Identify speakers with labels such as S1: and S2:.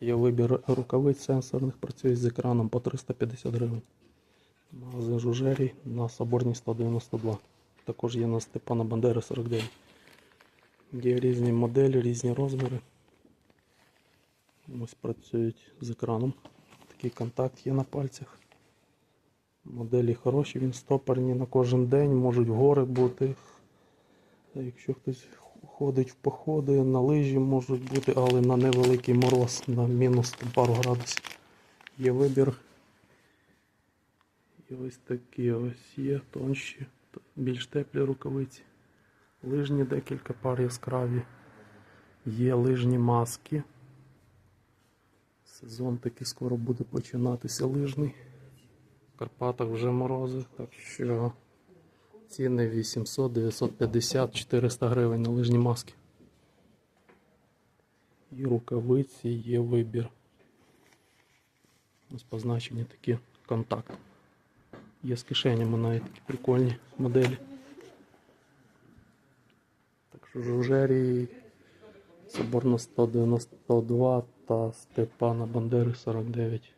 S1: Є вибір рукавиць сенсорних, працює з екраном по 350 гривень. Магазин Жужерій на Соборній 192. Також є на Степана Бандери 49. Є різні моделі, різні розміри. Ось працюють з екраном. Такий контакт є на пальцях. Моделі хороші, він стопорні на кожен день, можуть гори бути. Якщо хтось ходить в походи, на лижі можуть бути, але на невеликий мороз, на мінус пару градусів. Є вибір. І ось такі ось є тонші, більш теплі рукавиці. Лижні декілька пар яскраві. Є лижні маски. Сезон таки скоро буде починатися лижний. В Карпатах вже морози, так що ціни 800, 950, 400 гривень на лижні маски. І рукавиці є вибір. Ось позначені такі контакт. Є з кишенями навіть такі прикольні моделі. Так що Жужерій, Соборна 192 та Степана Бандери 49.